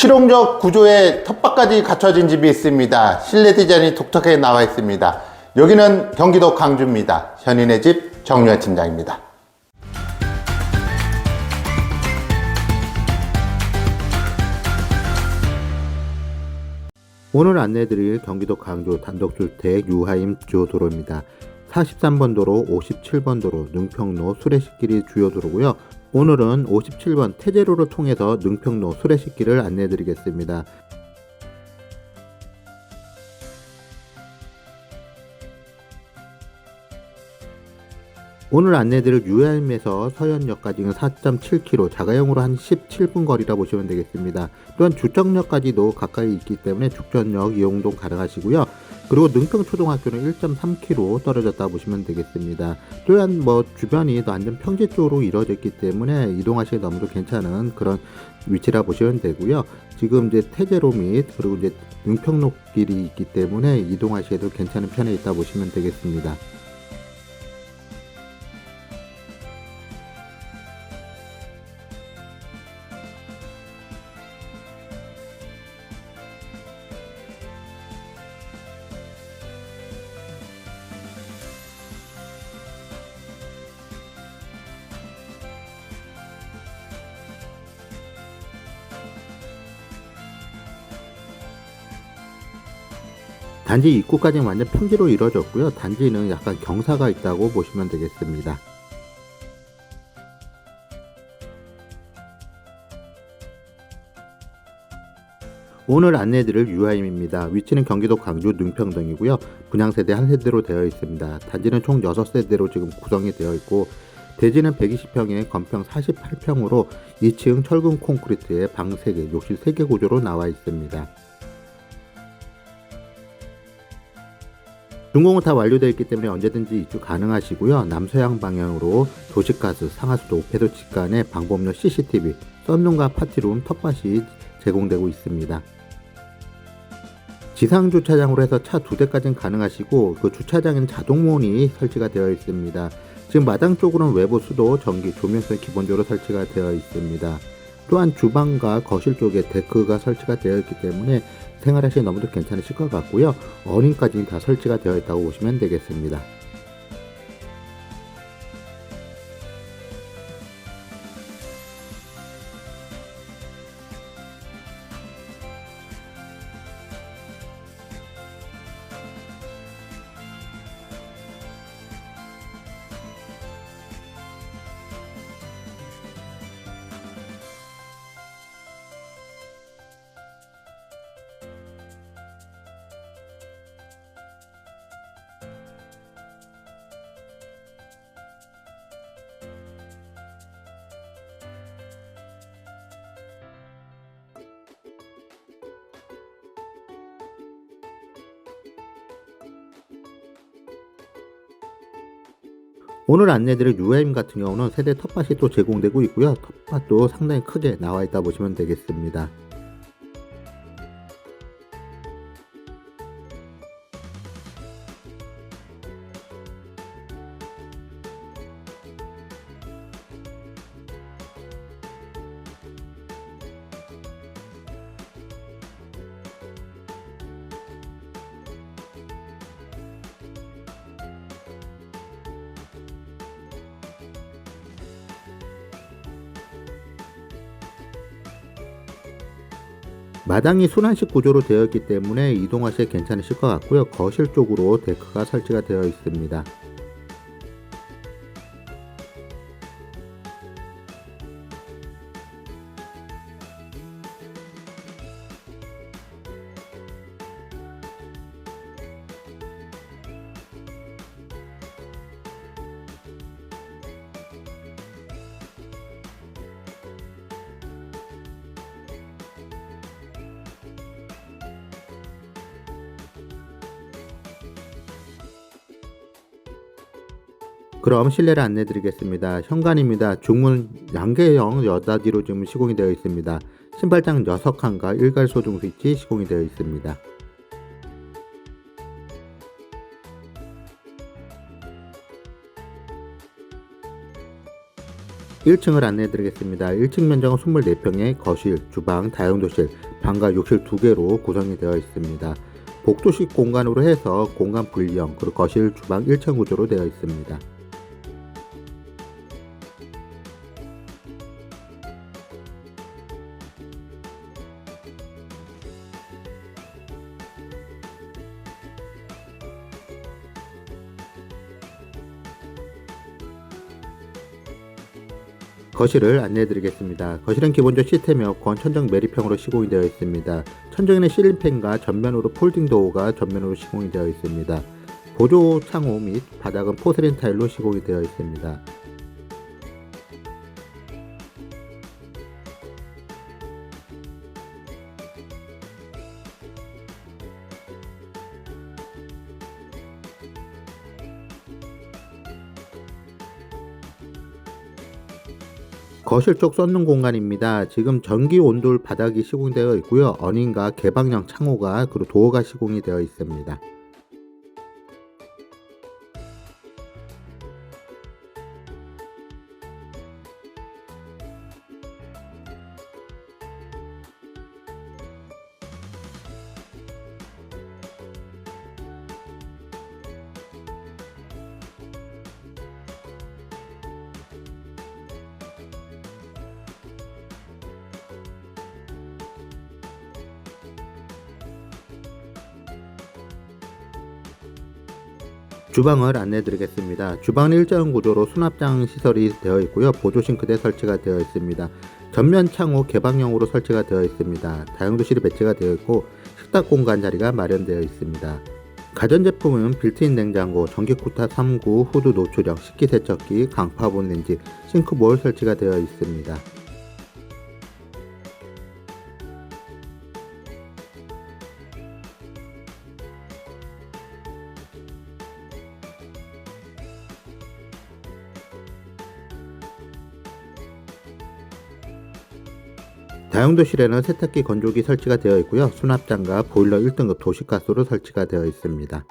실용적 구조의 텃밭까지 갖춰진 집이 있습니다. 실내 디자인이 독특하게 나와 있습니다. 여기는 경기도 광주입니다. 현인의 집 정유현 팀장입니다. 오늘 안내드릴 경기도 강주 단독주택 유하임 주요 도로입니다. 43번 도로, 57번 도로, 능평로 수레식길이 주요 도로고요. 오늘은 57번 태제로를 통해서 능평로 수레식길을 안내드리겠습니다. 오늘 안내드릴 유야임에서 서현역까지는 4.7km, 자가용으로 한 17분 거리라 보시면 되겠습니다. 또한 주정역까지도 가까이 있기 때문에 죽전역 이용도 가능하시고요. 그리고 능평초등학교는 1.3km 떨어졌다 보시면 되겠습니다. 또한 뭐 주변이 완전 평지 쪽으로 이루어져 있기 때문에 이동하시기 너무도 괜찮은 그런 위치라 보시면 되고요. 지금 이제 태제로 및 그리고 이제 능평로 길이 있기 때문에 이동하시기도 괜찮은 편에 있다 보시면 되겠습니다. 단지 입구까지는 완전 평지로 이루어졌고요. 단지는 약간 경사가 있다고 보시면 되겠습니다. 오늘 안내드릴 유아임입니다. 위치는 경기도 광주 능평동이고요. 분양세대 한 세대로 되어 있습니다. 단지는 총 6세대로 지금 구성이 되어 있고 대지는 120평에 건평 48평으로 2층 철근 콘크리트에 방 3개, 욕실 3개 구조로 나와 있습니다. 준공은 다 완료되어 있기 때문에 언제든지 입주 가능하시고요. 남서양 방향으로 도시가스, 상하수도, 오페도 직간에 방범용 CCTV, 썬룸과 파티룸, 텃밭이 제공되고 있습니다. 지상 주차장으로 해서 차 두 대까지는 가능하시고 그 주차장에는 자동문이 설치가 되어 있습니다. 지금 마당 쪽으로는 외부 수도, 전기, 조명선 기본적으로 설치가 되어 있습니다. 또한 주방과 거실 쪽에 데크가 설치가 되어 있기 때문에 생활하시기 너무도 괜찮으실 것 같고요. 어닝까지 다 설치가 되어 있다고 보시면 되겠습니다. 오늘 안내드릴 UM 같은 경우는 세대 텃밭이 또 제공되고 있고요. 텃밭도 상당히 크게 나와 있다 보시면 되겠습니다. 마당이 순환식 구조로 되어 있기 때문에 이동하시기 괜찮으실 것 같고요. 거실 쪽으로 데크가 설치가 되어 있습니다. 그럼 실내를 안내 드리겠습니다. 현관입니다. 중문 양계형 여닫이로 지금 시공이 되어 있습니다. 신발장 6칸과 일괄 소등 스위치 시공이 되어 있습니다. 1층을 안내해 드리겠습니다. 1층 면적은 24평에 거실, 주방, 다용도실, 방과 욕실 2개로 구성이 되어 있습니다. 복도식 공간으로 해서 공간 분리형 그리고 거실, 주방 1층 구조로 되어 있습니다. 거실을 안내해 드리겠습니다. 거실은 기본적 시스템 에어컨 천정 매립형으로 시공이 되어 있습니다. 천정에는 실린팬과 전면으로 폴딩 도어가 전면으로 시공이 되어 있습니다. 보조 창호 및 바닥은 포세린 타일로 시공이 되어 있습니다. 거실 쪽 쏟는 공간입니다. 지금 전기 온돌 바닥이 시공되어 있고요. 어닝과 개방형 창호가 그리고 도어가 시공이 되어 있습니다. 주방을 안내 드리겠습니다. 주방은 일자형 구조로 수납장 시설이 되어 있고요. 보조 싱크대 설치가 되어 있습니다. 전면 창호 개방형으로 설치가 되어 있습니다. 다용도실이 배치가 되어 있고 식탁 공간 자리가 마련되어 있습니다. 가전제품은 빌트인 냉장고, 전기쿠타 3구, 후드 노출형, 식기세척기, 강파본 렌지, 싱크볼 설치가 되어 있습니다. 다용도실에는 세탁기 건조기 설치가 되어 있고요. 수납장과 보일러 1등급 도시가스로 설치가 되어 있습니다.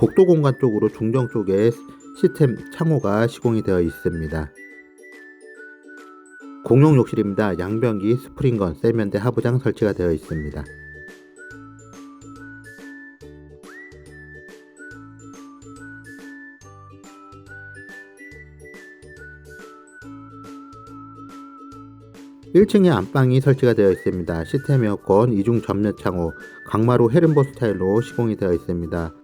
복도 공간 쪽으로 중정 쪽에 시스템 창호가 시공이 되어 있습니다. 공용 욕실입니다. 양변기, 스프링건, 세면대, 하부장 설치가 되어 있습니다. (1층에) 안방이 설치가 되어 있습니다. 시스템 에어컨, 이중 전면 창호, 강마루 헤른보 스타일로 시공이 되어 있습니다. '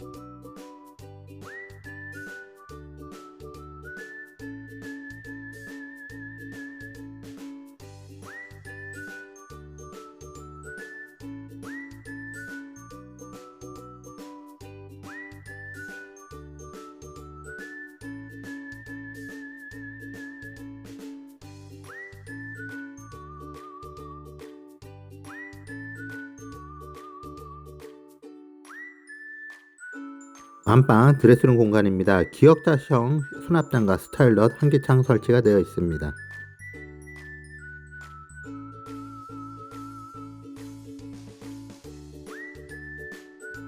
안방 드레스룸 공간입니다. 기역자형 수납장과 스타일럿 한기창 설치가 되어 있습니다.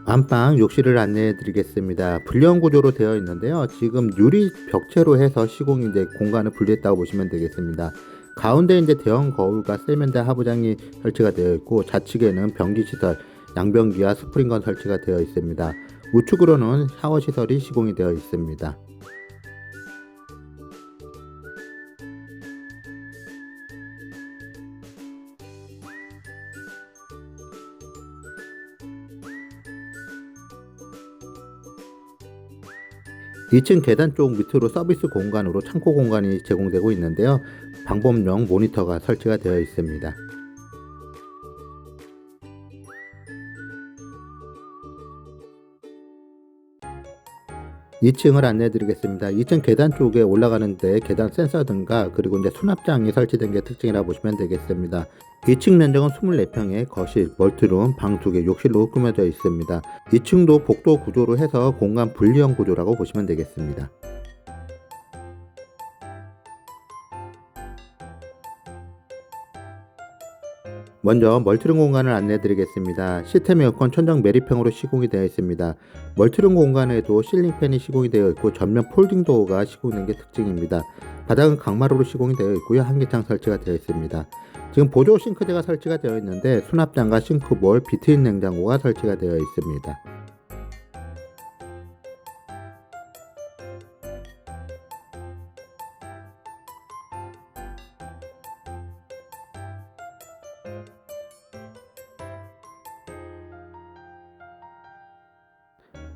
안방 욕실을 안내해 드리겠습니다. 불량 구조로 되어 있는데요. 지금 유리 벽체로 해서 시공이 이제 공간을 분리했다고 보시면 되겠습니다. 가운데 이제 대형 거울과 세면대 하부장이 설치가 되어 있고 좌측에는 변기 시설, 양변기와 스프링건 설치가 되어 있습니다. 우측으로는 샤워 시설이 시공이 되어 있습니다. (2층) 계단 쪽 밑으로 서비스 공간으로 창고 공간이 제공되고 있는데요 방범용 모니터가 설치가 되어 있습니다. 2층을 안내해 드리겠습니다. 2층 계단 쪽에 올라가는데 계단 센서 등과 그리고 이제 수납장이 설치된 게 특징이라 보시면 되겠습니다. 2층 면적은 24평에 거실, 멀티룸, 방 2개, 욕실로 꾸며져 있습니다. 2층도 복도 구조로 해서 공간 분리형 구조라고 보시면 되겠습니다. 먼저 멀티룸 공간을 안내해 드리겠습니다. 시스템 에어컨 천정 매립형으로 시공이 되어 있습니다. 멀티룸 공간에도 실링팬이 시공이 되어 있고 전면 폴딩 도어가 시공된 게 특징입니다. 바닥은 강마루로 시공이 되어 있고요. 한기창 설치가 되어 있습니다. 지금 보조 싱크대가 설치가 되어 있는데 수납장과 싱크볼, 비트인 냉장고가 설치가 되어 있습니다.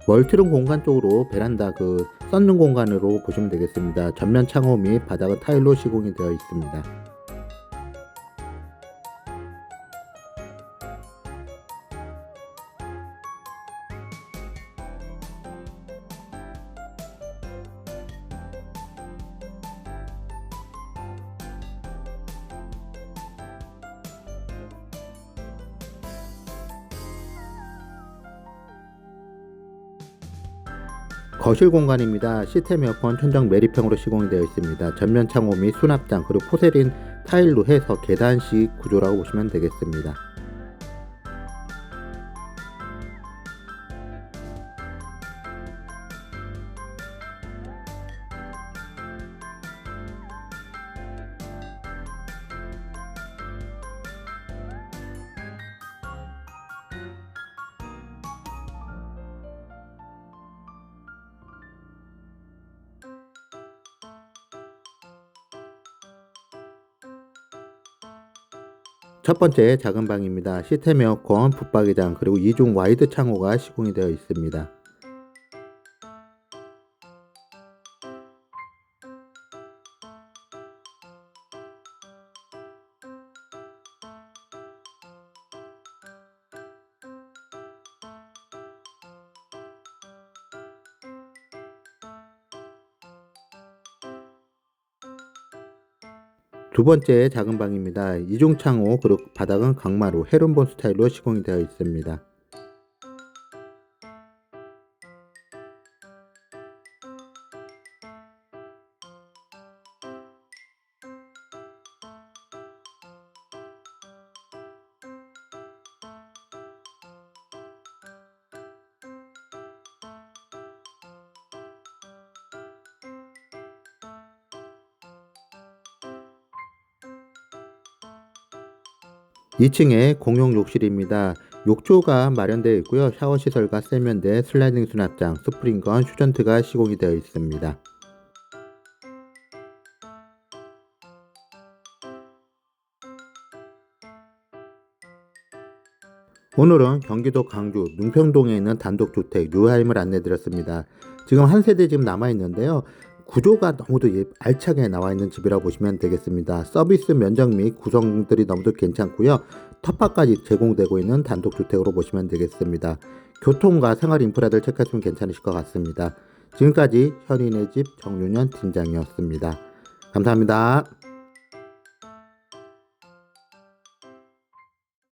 멀티룸 공간 쪽으로 베란다 그 썬룸 공간으로 보시면 되겠습니다. 전면 창호 및 바닥은 타일로 시공이 되어 있습니다. 거실 공간입니다. 시스템 에어컨 천정 매립형으로 시공이 되어 있습니다. 전면 창호 및 수납장 그리고 포세린 타일로 해서 계단식 구조라고 보시면 되겠습니다. 첫 번째 작은 방입니다. 시스템 에어컨, 붙박이장 그리고 이중 와이드 창호가 시공이 되어 있습니다. 두 번째 작은 방입니다. 이중 창호 그리고 바닥은 강마루 헤론본 스타일로 시공이 되어 있습니다. 이층에 공용 욕실입니다. 욕조가 마련되어 있고요. 샤워 시설과 세면대, 슬라이딩 수납장, 스프링건, 휴전트가 시공이 되어 있습니다. 오늘은 경기도 강주 능평동에 있는 단독주택 뉴하임을 안내드렸습니다. 지금 한 세대 지금 남아 있는데요. 구조가 너무도 예- 알차게 나와 있는 집이라고 보시면 되겠습니다. 서비스 면적 및 구성들이 너무도 괜찮고요. 텃밭까지 제공되고 있는 단독주택으로 보시면 되겠습니다. 교통과 생활 인프라들 체크하시면 괜찮으실 것 같습니다. 지금까지 현인의 집 정윤현 팀장이었습니다. 감사합니다.